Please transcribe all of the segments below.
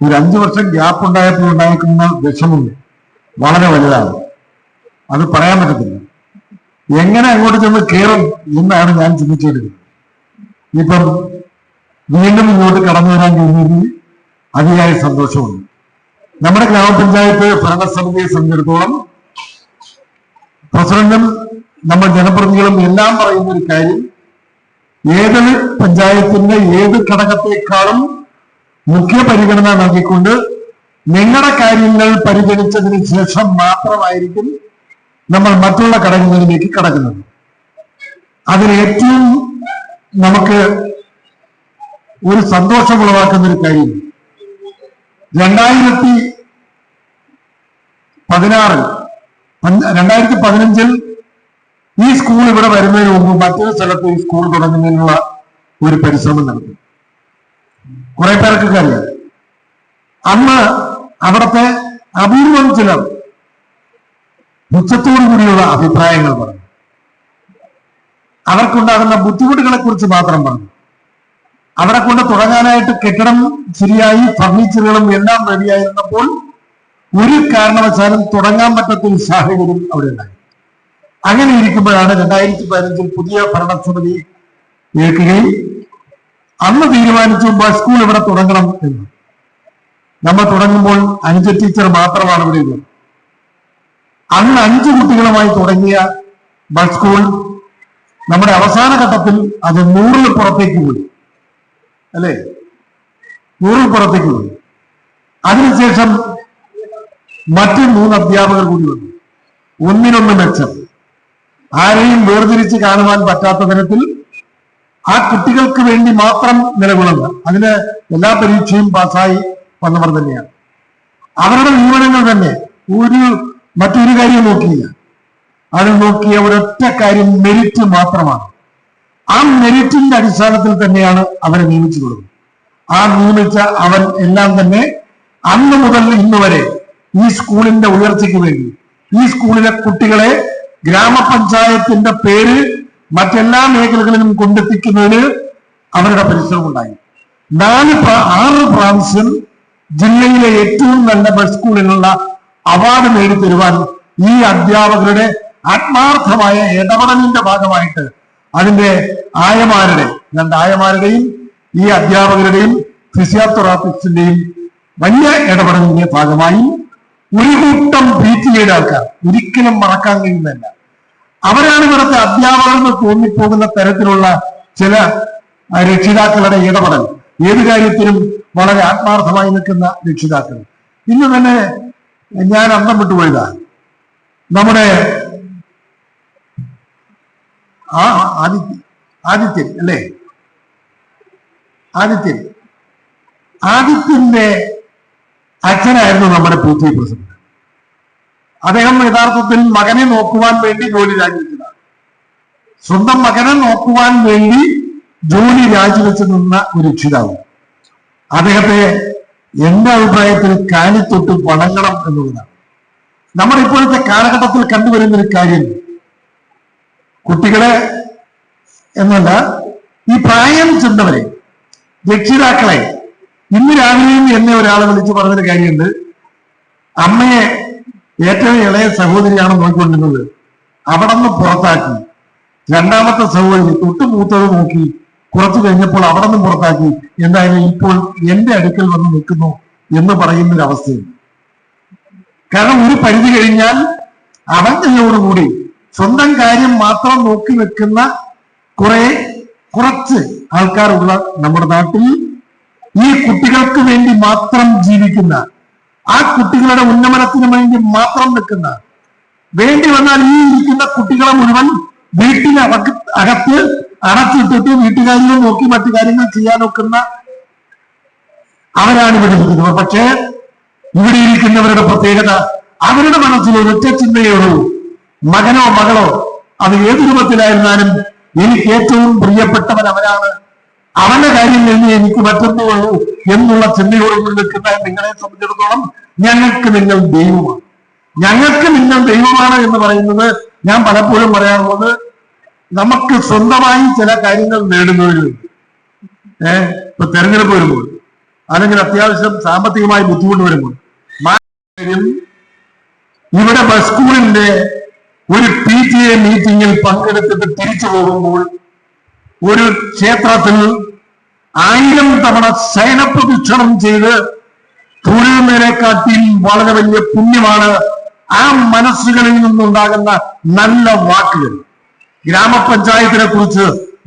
ഒരു അഞ്ചു വർഷം ഗ്യാപ്പ് ഉണ്ടായപ്പോൾ ഉണ്ടായിരിക്കുന്ന വിഷമം വളരെ വലുതാണ്. അത് പറയാൻ പറ്റത്തില്ല. എങ്ങനെ അങ്ങോട്ട് ചെന്ന് കയറും എന്നാണ് ഞാൻ ചിന്തിച്ചിരുന്നത് ഇപ്പം വീണ്ടും ഇങ്ങോട്ട് കടന്നു വരാൻ കഴിഞ്ഞതിൽ അതിയായ സന്തോഷമുണ്ട് നമ്മുടെ ഗ്രാമപഞ്ചായത്ത് ഭരണസമിതിയെ സംബന്ധിച്ചിടത്തോളം പ്രസിഡന്റും നമ്മൾ ജനപ്രതിനിധികളും എല്ലാം പറയുന്ന ഒരു കാര്യം ഏത് പഞ്ചായത്തിന്റെ ഏത് ഘടകത്തെക്കാളും മുഖ്യ പരിഗണന നൽകിക്കൊണ്ട് നിങ്ങളുടെ കാര്യങ്ങൾ പരിഗണിച്ചതിന് ശേഷം മാത്രമായിരിക്കും നമ്മൾ മറ്റുള്ള ഘടകങ്ങളിലേക്ക് കടക്കുന്നത്. അതിൽ ഏറ്റവും നമുക്ക് ഒരു സന്തോഷം സന്തോഷമുളവാക്കുന്ന ഒരു കാര്യം. രണ്ടായിരത്തി പതിനാറിൽ രണ്ടായിരത്തി പതിനഞ്ചിൽ ഈ സ്കൂൾ ഇവിടെ വരുന്നതിന് മുമ്പ് മറ്റൊരു സ്ഥലത്ത് ഈ സ്കൂൾ തുടങ്ങുന്നതിനുള്ള ഒരു പരിശ്രമം നടത്തി. കുറെ പേർക്കൊക്കെ അറിയാം അന്ന് അവിടുത്തെ അപൂർവം ചിലർ പുച്ഛത്തോടു കൂടിയുള്ള അഭിപ്രായങ്ങൾ പറഞ്ഞു. അവർക്കുണ്ടാകുന്ന ബുദ്ധിമുട്ടുകളെ കുറിച്ച് മാത്രം പറഞ്ഞു. അവിടെ കൊണ്ട് തുടങ്ങാനായിട്ട് കെട്ടിടം ശരിയായി ഫർണിച്ചറുകളും എല്ലാം റെഡിയായിരുന്നപ്പോൾ ഒരു കാരണവശാലും തുടങ്ങാൻ പറ്റാത്ത ഒരു സാഹചര്യം അവിടെ ഉണ്ടായി. അങ്ങനെ ഇരിക്കുമ്പോഴാണ് രണ്ടായിരത്തി പതിനഞ്ചിൽ പുതിയ ഭരണസമിതി ഏൽക്കുകയും അന്ന് തീരുമാനിച്ചു സ്കൂൾ ഇവിടെ തുടങ്ങണം എന്ന്. നമ്മൾ തുടങ്ങുമ്പോൾ അഞ്ച് ടീച്ചർ മാത്രമാണ് ഇവിടെ ഉള്ളത്. അന്ന് അഞ്ച് കുട്ടികളുമായി തുടങ്ങിയ ബസ് സ്കൂൾ നമ്മുടെ അവസാന ഘട്ടത്തിൽ അത് നൂറിൽ പുറത്തേക്ക് പോയി. അല്ലേ? നൂറിൽ പുറത്തേക്ക് പോയി. അതിനുശേഷം മറ്റു മൂന്ന് അധ്യാപകർ കൂടി വന്നു. ഒന്നിനൊന്ന് മെച്ചം. ആരെയും വേർതിരിച്ച് കാണുവാൻ പറ്റാത്ത തരത്തിൽ ആ കുട്ടികൾക്ക് വേണ്ടി മാത്രം നിലകൊള്ളുന്ന. അതിന് എല്ലാ പരീക്ഷയും പാസ്സായി വന്നവർ തന്നെയാണ്. അവരുടെ നിയമനങ്ങൾ തന്നെ ഒരു മറ്റൊരു കാര്യം നോക്കിയില്ല. അത് നോക്കിയ ഒരൊറ്റ കാര്യം മെരിറ്റ് മാത്രമാണ്. ആ മെരിറ്റിന്റെ അടിസ്ഥാനത്തിൽ തന്നെയാണ് അവരെ നിയമിച്ചിട്ടുള്ളത് ആ നിയമിച്ച അവൻ എല്ലാം തന്നെ അന്ന് മുതൽ ഇന്ന് വരെ ഈ സ്കൂളിന്റെ ഉയർച്ചയ്ക്ക് വേണ്ടി ഈ സ്കൂളിലെ കുട്ടികളെ ഗ്രാമപഞ്ചായത്തിന്റെ പേര് മറ്റെല്ലാ മേഖലകളിലും കൊണ്ടെത്തിക്കുന്നതിന് അവരുടെ പരിശ്രമം ഉണ്ടായി നാല് ആറ് പ്രാവശ്യം ജില്ലയിലെ ഏറ്റവും നല്ല ബസ് സ്കൂളിനുള്ള അവാർഡ് നേടിത്തരുവാൻ ഈ അധ്യാപകരുടെ ആത്മാർത്ഥമായ ഇടപെടലിന്റെ ഭാഗമായിട്ട് അതിന്റെ ആയമാരുടെ രണ്ട് ആയമാരുടെയും ഈ അധ്യാപകരുടെയും ഫിസിയോതെറാപ്പിസ്റ്റിന്റെയും വലിയ ഇടപെടലിന്റെ ഭാഗമായി ഒരു കൂട്ടം പി ടി എയുടെ ആൾക്കാർ ഒരിക്കലും മറക്കാൻ കഴിയുന്നതല്ല. അവരാണ് ഇവിടുത്തെ അധ്യാപകർ എന്ന് തോന്നിപ്പോകുന്ന തരത്തിലുള്ള ചില രക്ഷിതാക്കളുടെ ഇടപെടൽ. ഏത് കാര്യത്തിലും വളരെ ആത്മാർത്ഥമായി നിൽക്കുന്ന രക്ഷിതാക്കൾ. ഇന്ന് തന്നെ ഞാൻ അന്തം വിട്ടുപോയതാ നമ്മുടെ ആ ആദിത്യ ആദിത്യൻ അല്ലേ? ആദിത്യൻ. ആദിത്യന്റെ അച്ഛനായിരുന്നു നമ്മുടെ പി പ്രസിഡന്റ് അദ്ദേഹം യഥാർത്ഥത്തിൽ മകനെ നോക്കുവാൻ വേണ്ടി ജോലി രാജിവെച്ചതാണ്. സ്വന്തം മകനെ നോക്കുവാൻ വേണ്ടി ജോലി രാജിവെച്ച് നിന്ന ഒരു രക്ഷിതാവ്. അദ്ദേഹത്തെ എന്റെ അഭിപ്രായത്തിൽ കാലിത്തൊട്ട് വണങ്ങണം എന്നുള്ളതാണ്. നമ്മുടെ ഇപ്പോഴത്തെ കാലഘട്ടത്തിൽ കണ്ടുവരുന്ന ഒരു കാര്യം. കുട്ടികളെ എന്നല്ല ഈ പ്രായം ചെന്നവരെ രക്ഷിതാക്കളെ. ഇന്ന് രാവിലെയും എന്നെ ഒരാളെ വിളിച്ചു പറഞ്ഞൊരു കാര്യമുണ്ട്. അമ്മയെ ഏറ്റവും ഇളയ സഹോദരിയാണ് നോക്കിക്കൊണ്ടിരുന്നത്. അവിടെ നിന്ന് പുറത്താക്കി. രണ്ടാമത്തെ സഹോദരി തൊട്ട് മൂത്തത് നോക്കി. കുറച്ചു കഴിഞ്ഞപ്പോൾ അവിടെ നിന്ന് പുറത്താക്കി. എന്തായാലും ഇപ്പോൾ എന്റെ അടുക്കൽ വന്ന് നിൽക്കുന്നു എന്ന് പറയുന്ന ഒരു കാരണം ഒരു പരിധി കഴിഞ്ഞാൽ അവജ്ഞയോടുകൂടി സ്വന്തം കാര്യം മാത്രം നോക്കി നിൽക്കുന്ന കുറെ കുറച്ച് ആൾക്കാരുള്ള നമ്മുടെ നാട്ടിൽ ഈ കുട്ടികൾക്ക് വേണ്ടി മാത്രം ജീവിക്കുന്ന ആ കുട്ടികളുടെ ഉന്നമനത്തിന് വേണ്ടി മാത്രം നിൽക്കുന്ന വേണ്ടി വന്നാൽ ഈ ഇരിക്കുന്ന കുട്ടികളെ മുഴുവൻ വീട്ടിന് അകത്ത് അടച്ചിട്ടിട്ട് വീട്ടുകാര്യങ്ങൾ നോക്കി മറ്റു കാര്യങ്ങൾ ചെയ്യാൻ നോക്കുന്ന അവരാണ് ഇവിടെ ഇരിക്കുന്നത്. പക്ഷേ ഇവിടെ ഇരിക്കുന്നവരുടെ പ്രത്യേകത അവരുടെ മനസ്സിൽ ഒരൊറ്റ ചിന്തയേ ഉള്ളൂ മകനോ മകളോ അത് ഏത് രൂപത്തിലായിരുന്നാലും എനിക്ക് ഏറ്റവും പ്രിയപ്പെട്ടവൻ അവരാണ്. അവന്റെ കാര്യം കഴിഞ്ഞ് എനിക്ക് മറ്റൊന്നേ ഉള്ളൂ എന്നുള്ള ചിന്തയോടുകൂടി നിൽക്കുന്ന നിങ്ങളെ സംബന്ധിച്ചിടത്തോളം ഞങ്ങൾക്ക് നിങ്ങൾ ദൈവമാണ്. ഞങ്ങൾക്ക് നിങ്ങൾ ദൈവമാണ് എന്ന് പറയുന്നത് ഞാൻ പലപ്പോഴും പറയാറുള്ളത് നമുക്ക് സ്വന്തമായി ചില കാര്യങ്ങൾ നേടുന്നവരുണ്ട്. ഏഹ് ഇപ്പൊ തെരഞ്ഞെടുപ്പ് വരുമ്പോൾ അല്ലെങ്കിൽ അത്യാവശ്യം സാമ്പത്തികമായി ബുദ്ധിമുട്ട് വരുമ്പോൾ ഇവിടെ സ്കൂളിന്റെ ഒരു പി ടി എ മീറ്റിംഗിൽ പങ്കെടുത്തിട്ട് തിരിച്ചു പോകുമ്പോൾ ഒരു ക്ഷേത്രത്തിൽ ആയിരം തവണ ശയനപ്രദക്ഷിണം ചെയ്ത് തൊഴുന്നതിനെക്കാട്ടിയും വളരെ വലിയ പുണ്യമാണ് ആ മനസ്സുകളിൽ നിന്നുണ്ടാകുന്ന നല്ല വാക്കുകൾ. ഗ്രാമപഞ്ചായത്തിനെ കുറിച്ച്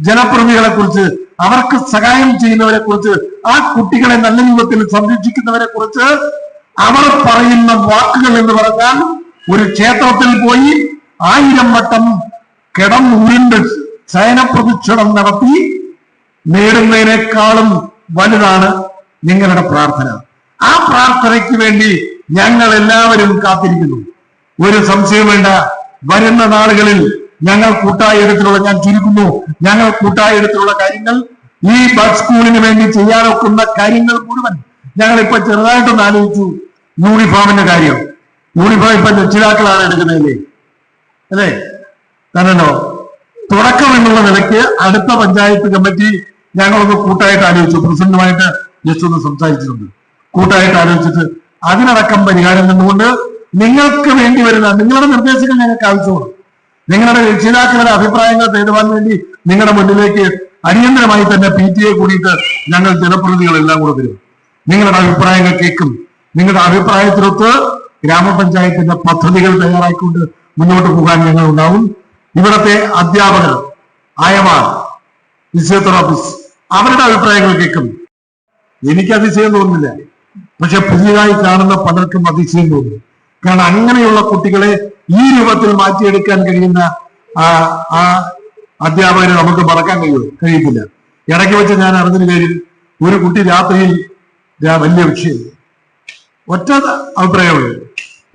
ജനപ്രതിനിധികളെ കുറിച്ച് അവർക്ക് സഹായം ചെയ്യുന്നവരെ കുറിച്ച് ആ കുട്ടികളെ നല്ല രൂപത്തിൽ സംരക്ഷിക്കുന്നവരെ കുറിച്ച് അവർ പറയുന്ന വാക്കുകൾ എന്ന് പറഞ്ഞാൽ ഒരു ക്ഷേത്രത്തിൽ പോയി ആയിരം വട്ടം കിടം ഉരുണ്ട് ശയനപ്രദക്ഷിണം നടത്തി നേടുന്നതിനേക്കാളും വലുതാണ് നിങ്ങളുടെ പ്രാർത്ഥന. ആ പ്രാർത്ഥനയ്ക്ക് വേണ്ടി ഞങ്ങൾ എല്ലാവരും കാത്തിരിക്കുന്നു. ഒരു സംശയം വേണ്ട. വരുന്ന നാളുകളിൽ ഞങ്ങൾ കൂട്ടായ ഇടത്തിലുള്ള ഞാൻ ചുരുക്കുന്നു. ഞങ്ങൾ കൂട്ടായ ഇടത്തിലുള്ള കാര്യങ്ങൾ ഈ ബസ് സ്കൂളിന് വേണ്ടി ചെയ്യാനൊക്കുന്ന കാര്യങ്ങൾ മുഴുവൻ ഞങ്ങൾ ഇപ്പൊ ചെറുതായിട്ടൊന്ന് ആലോചിച്ചു. യൂണിഫോമിന്റെ കാര്യം. യൂണിഫോം ഇപ്പൊ രക്ഷിതാക്കളാണ് എടുക്കുന്നതല്ലേ അല്ലേ? തന്നോ തുടക്കം എന്നുള്ള നിലയ്ക്ക് അടുത്ത പഞ്ചായത്ത് കമ്മിറ്റി ഞങ്ങളൊന്ന് കൂട്ടായിട്ട് ആലോചിച്ചു. പ്രസിഡന്റുമായിട്ട് ജസ്റ്റ് ഒന്ന് സംസാരിച്ചിട്ടുണ്ട്. കൂട്ടായിട്ട് ആലോചിച്ചിട്ട് അതിനടക്കം പരിഹാരം കണ്ടുകൊണ്ട് നിങ്ങൾക്ക് വേണ്ടി വരുന്ന നിങ്ങളുടെ നിർദ്ദേശങ്ങൾ ഞങ്ങൾക്ക് ആവശ്യമാണ്. നിങ്ങളുടെ രക്ഷിതാക്കളുടെ അഭിപ്രായങ്ങൾ തേടുവാൻ വേണ്ടി നിങ്ങളുടെ മുന്നിലേക്ക് അടിയന്തരമായി തന്നെ പി ടി എ കൂടിയിട്ട് ഞങ്ങൾ ജനപ്രതിനിധികളെല്ലാം കൂടെ വരും. നിങ്ങളുടെ അഭിപ്രായങ്ങൾ കേൾക്കും. നിങ്ങളുടെ അഭിപ്രായത്തിനൊത്ത് ഗ്രാമപഞ്ചായത്തിന്റെ പദ്ധതികൾ തയ്യാറാക്കിക്കൊണ്ട് മുന്നോട്ട് പോകാൻ ഞങ്ങൾ ഉണ്ടാവും. ഇവിടത്തെ അധ്യാപകർ ആയമാർ ഫിസിയോതെറാപ്പിസ്റ്റ് അവരുടെ അഭിപ്രായങ്ങൾ കേൾക്കും. എനിക്ക് അതിശയം തോന്നുന്നില്ല. പക്ഷെ പുതിയതായി കാണുന്ന പലർക്കും അതിശയം തോന്നും. കാരണം അങ്ങനെയുള്ള കുട്ടികളെ ഈ രൂപത്തിൽ മാറ്റിയെടുക്കാൻ കഴിയുന്ന ആ അധ്യാപകരെ നമുക്ക് മറക്കാൻ കഴിയുമോ കഴിയത്തില്ല. ഇടയ്ക്ക് വെച്ച് ഞാൻ അറിഞ്ഞൊരു പേരിൽ ഒരു കുട്ടി രാത്രിയിൽ വലിയ വിഷയം. ഒറ്റ അഭിപ്രായമുള്ളൂ.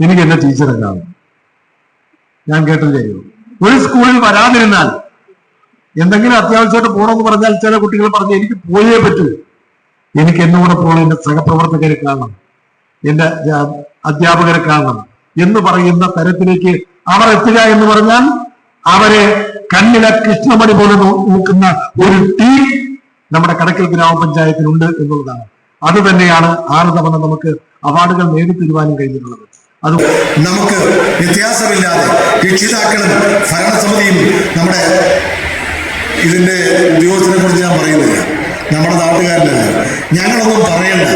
എനിക്ക് എന്റെ ടീച്ചറെ കാണും ഞാൻ കേട്ടത് കഴിയും ഒരു സ്കൂളിൽ വരാതിരുന്നാൽ എന്തെങ്കിലും അത്യാവശ്യമായിട്ട് പോകണമെന്ന് പറഞ്ഞാൽ ചില കുട്ടികൾ പറഞ്ഞു എനിക്ക് പോയേ പറ്റൂ. എനിക്ക് എന്നെ കൂടെ പോകണം എന്റെ സഹപ്രവർത്തകരെ കാണണം. എന്റെ അധ്യാപകരെ കാണണം എന്ന് പറയുന്ന തരത്തിലേക്ക് അവർ എത്തുക എന്ന് പറഞ്ഞാൽ അവരെ കണ്ണിലെ കൃഷ്ണമണി പോലെ നോക്കുന്ന ഒരു ടീം നമ്മുടെ കടക്കൽ ഗ്രാമപഞ്ചായത്തിനുണ്ട് എന്നുള്ളതാണ്. അത് തന്നെയാണ് ആറ് തവണ നമുക്ക് അവാർഡുകൾ നേടിത്തരുവാനും കഴിഞ്ഞിട്ടുള്ളത്. അത് നമുക്ക് വ്യത്യാസമില്ലാതെ രക്ഷിതാക്കളും ഭരണസമിതിയും നമ്മുടെ ഇതിന്റെ ഉദ്യോഗസ്ഥനെ കുറിച്ച് ഞാൻ പറയുന്നില്ല. നമ്മുടെ നാട്ടുകാരനല്ല ഞങ്ങളൊന്നും പറയണ്ട.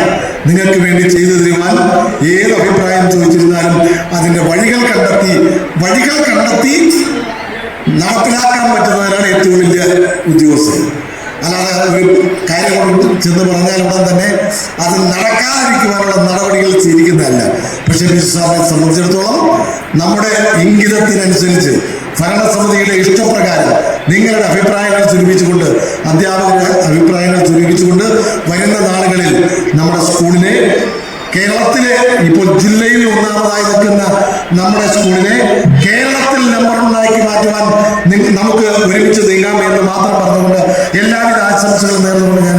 നിങ്ങൾക്ക് വേണ്ടി ചെയ്തു തരുവാൻ ഏത് അഭിപ്രായം ചോദിച്ചിരുന്നാലും അതിന്റെ വഴികൾ കണ്ടെത്തി വഴികൾ കണ്ടെത്തി നടപ്പിലാക്കാൻ പറ്റുന്നവരാണ് ഏറ്റവും വലിയ ഉദ്യോഗസ്ഥർ. അല്ലാതെ ഒരു കാര്യം ചെന്ന് പറഞ്ഞാൽ ഉടൻ തന്നെ അത് നടക്കാതിരിക്കുവാനുള്ള നടപടികൾ സ്വീകരിക്കുന്നതല്ല. പക്ഷേ സാറിനെ സംബന്ധിച്ചിടത്തോളം നമ്മുടെ ഇംഗിതത്തിനനുസരിച്ച് ഭരണസമിതിയുടെ ഇഷ്ടപ്രകാരം നിങ്ങളുടെ അഭിപ്രായങ്ങൾ സ്വരൂപിച്ചുകൊണ്ട് അധ്യാപകരുടെ അഭിപ്രായങ്ങൾ സ്വരൂപിച്ചുകൊണ്ട് വരുന്ന നാളുകളിൽ നമ്മുടെ സ്കൂളിനെ കേരളത്തിലെ ഇപ്പോൾ ജില്ലയിൽ ഒന്നാമതായി നിൽക്കുന്ന നമ്മുടെ സ്കൂളിനെ കേരളത്തിൽ നമ്പർ ഉണ്ടാക്കി മാറ്റുവാൻ നമുക്ക് ഒരുമിച്ച് നീങ്ങാം എന്ന് മാത്രം പറഞ്ഞുകൊണ്ട് എല്ലാവിധ ആശംസകളും നേർന്നുകൊണ്ട് ഞാൻ